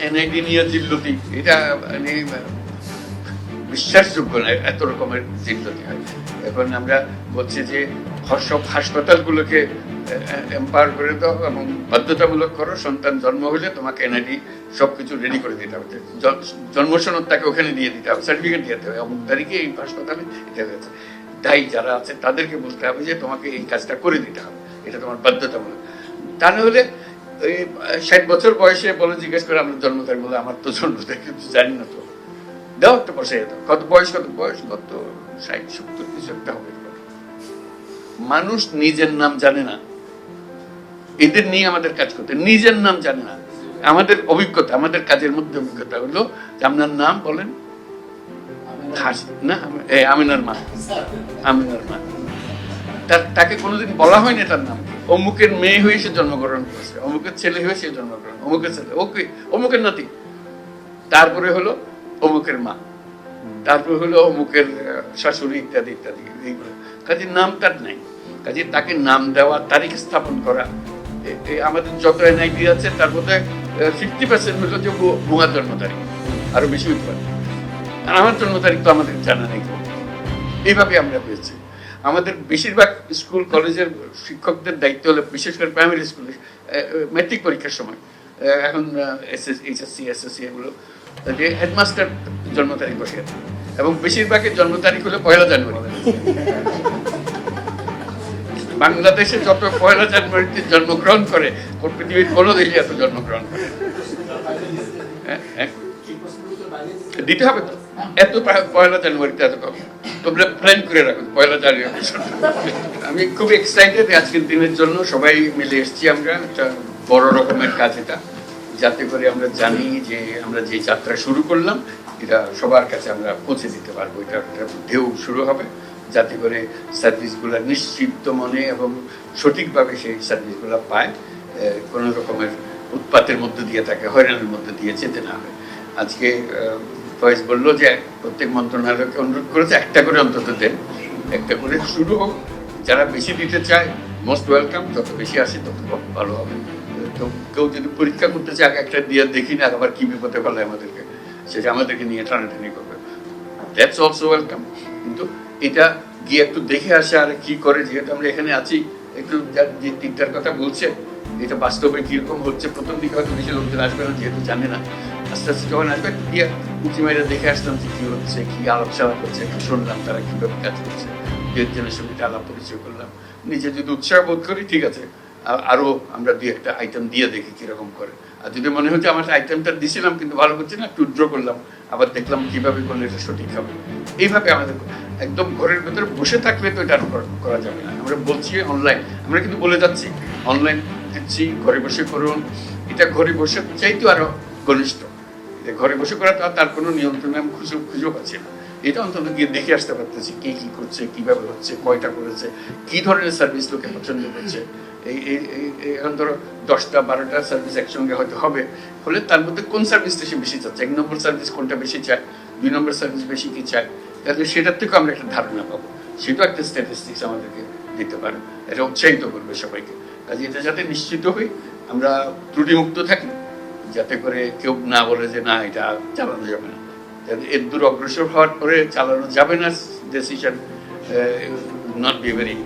এটা মানে বিশ্বাসযোগ্য না, এত রকমের জিল্লতি হয়। এখন আমরা বলছি যে সব হাসপাতালগুলোকে এম্পাওয়ার করে দাও এবং বাধ্যতামূলক করো, সন্তান জন্ম হলে তোমাকে এনআইডি সবকিছু রেডি করে দিতে হবে। জ- জন্ম সনদ তাকে ওখানে দিয়ে দিতে হবে সার্টিফিকেট দিতে হবে, অমুক তারিখে এই হাসপাতালে এটা হয়েছে দায়ী যারা আছে তাদেরকে বলতে হবে যে তোমাকে এই কাজটা করে দিতে হবে, এটা তোমার বাধ্যতামূলক। তা না হলে ওই ষাট বছর বয়সে বলে জিজ্ঞেস করে আমরা জন্ম তারিখ বলে আমার তো জন্ম তারিখ কিন্তু জানি না তো। দাও একটা দাও। কত বয়স কত বয়স কত ষাট সত্তর কিছু একটা হবে। মানুষ নিজের নাম জানে না। এদের নিয়ে আমাদের কাজ করতে নিজের নাম জানে না। আমাদের অভিজ্ঞতা আমাদের কাজের মধ্যে অভিজ্ঞতা হলো যে আপনার নাম বলেন। না আমিনার মা। আমিনার মা। তাকে কোনোদিন বলা হয়নি তার নাম। অমুকের মেয়ে হয়ে সে জন্মগ্রহণ করেছে, অমুকের ছেলে হয়ে সে জন্মগ্রহণ অমুকের ছেলে ওকে অমুকের নাতি। তারপরে হলো অমুকের মা। তারপরে হলো অমুকের শাশুড়ি ইত্যাদি ইত্যাদি, এইগুলো। কাজে নাম তার নাই। কাজে তাকে নাম দেওয়া, তারিখ স্থাপন করা আমাদের যত এনআইডি আছে, তার মধ্যে ফিফটি পার্সেন্ট হলো যে ভুয়া জন্ম তারিখ, আরও বেশি হতে পারে। আমার জন্ম তারিখ তো আমাদের জানা নেই। এইভাবে আমরা পেয়েছি। আমাদের বেশিরভাগ স্কুল কলেজের শিক্ষকদের দায়িত্ব হলো বিশেষ করে প্রাইমারি স্কুলে ম্যাট্রিক পরীক্ষার সময়। এখন এসএস এইচএসসি এসএসসি এগুলো। যে হেডমাস্টার জন্ম তারিখ বসে এবং বেশিরভাগের জন্ম তারিখ হলো পয়লা জানুয়ারি। বাংলাদেশে যত পয়লা জানুয়ারিতে জন্মগ্রহণ করে পৃথিবীর কোনো দেশে এত জন্মগ্রহণ করে। হ্যাঁ, হ্যাঁ। দিতে হবে তো। এত পয়লা জানুয়ারিতে এত কম। তোমরা প্ল্যান করে রাখো, পয়লা জানুয়ারি আমি খুব এক্সাইটেড আজকের দিনের জন্য, সবাই মিলে এসেছি আমরা, একটা বড় রকমের কাজ এটা। যাতে করে আমরা জানি যে আমরা যে যাত্রা শুরু করলাম, এটা সবার কাছে আমরা পৌঁছে দিতে পারব, এটা একটা ঢেউ শুরু হবে। যাতে করে সার্ভিসগুলো নিশ্চিত মনে এবং সঠিকভাবে সেই সার্ভিসগুলো পায় কোনো রকমের উৎপাতের মধ্যে দিয়ে তাকে হয়রানির মধ্যে দিয়ে যেতে না হয়। আজকে ফয়েজ বলল যে প্রত্যেক মন্ত্রণালয়কে অনুরোধ করেছে একটা করে অন্তত দেন। একটা করে শুরু হোক। যারা বেশি দিতে চায় মোস্ট ওয়েলকাম যত বেশি আসে, তত ভালো হবে। তো কেউ যদি পরীক্ষা করতে চায় একটা দিয়ে দেখি না, আবার কি বিপদে ফেলে আমাদেরকে, সেটা আমাদেরকে নিয়ে টানাটানি করবে। দ্যাটস অলসো ওয়েলকাম কিন্তু এটা গিয়ে একটু দেখে আসে, আর কি করে, যেহেতু আমরা এখানে আছি, একটু যে তিনটার কথা বলছে এটা বাস্তবে কীরকম হচ্ছে, প্রথম দিকে হয়তো বেশি লোকজন আসবে না, যেহেতু জানে না। আস্তে আস্তে যখন আসবে, গিয়ে উঁচি দেখে আসলাম যে কী হচ্ছে, কী আলাপ সালাপ হচ্ছে একটু শুনলাম তারা কীভাবে কাজ করছে। দু একজনের সঙ্গে আলাপ পরিচয় করলাম। নিজে যদি উৎসাহ বোধ করি, ঠিক আছে, আ- আরও আমরা দুই একটা আইটেম দিয়ে দেখি কীরকম করে। আর যদি মনে হচ্ছে আমার আইটেমটা দিছিলাম, কিন্তু ভালো করছে না, একটু ড্র করলাম, আবার দেখলাম কীভাবে করলে এটা সঠিক হবে। এইভাবে আমাদের একদম ঘরের ভেতরে বসে থাকলে তো এটা করা যাবে না। আমরা বলছি অনলাইন আমরা কিন্তু বলে যাচ্ছি অনলাইন দিচ্ছি ঘরে বসে করুন। এটা ঘরে বসে চাইতো আরও ঘনিষ্ঠ। ঘরে বসে করা তো তার কোনো নিয়ন্ত্রণ আমি খুঁজে খুঁজে পাচ্ছি না। এটা অন্তত গিয়ে দেখে আসতে পারতেছি কে কি করছে, কীভাবে হচ্ছে, কয়টা করেছে, কি ধরনের সার্ভিস লোকে পছন্দ করছে। এই এখন ধরো দশটা, বারোটা সার্ভিস একসঙ্গে হয়তো হবে। হলে তার মধ্যে কোন সার্ভিসটা সে বেশি চাচ্ছে? এক নম্বর সার্ভিস কোনটা বেশি চায়? দুই নম্বর সার্ভিস বেশি কি চায়? তাহলে সেটার থেকে আমরা একটা ধারণা পাবো। সেটাও একটা স্ট্যাটিস্টিক্স আমাদেরকে দিতে পারে। এটা উৎসাহিত করবে সবাইকে। কাজে এটা যাতে নিশ্চিত হই, আমরা ত্রুটিমুক্ত থাকি, যাতে করে কেউ না বলে যে না, এটা চালানো যাবে না। এর দূর অগ্রসর হওয়ার পরে চালানো যাবে না decision not be very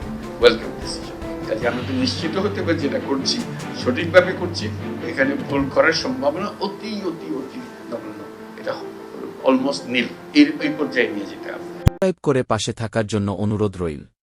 welcome decision কাজে আমাদের নিশ্চিত হতে পারি যেটা করছি, সঠিকভাবে করছি, এখানে ভুল করার সম্ভাবনা অতি অতি অতি নগণ্য। এটা অলমোস্ট নীল এই এই পর্যায়ে নিয়ে যেতে হবে। করে পাশে থাকার জন্য অনুরোধ রইল।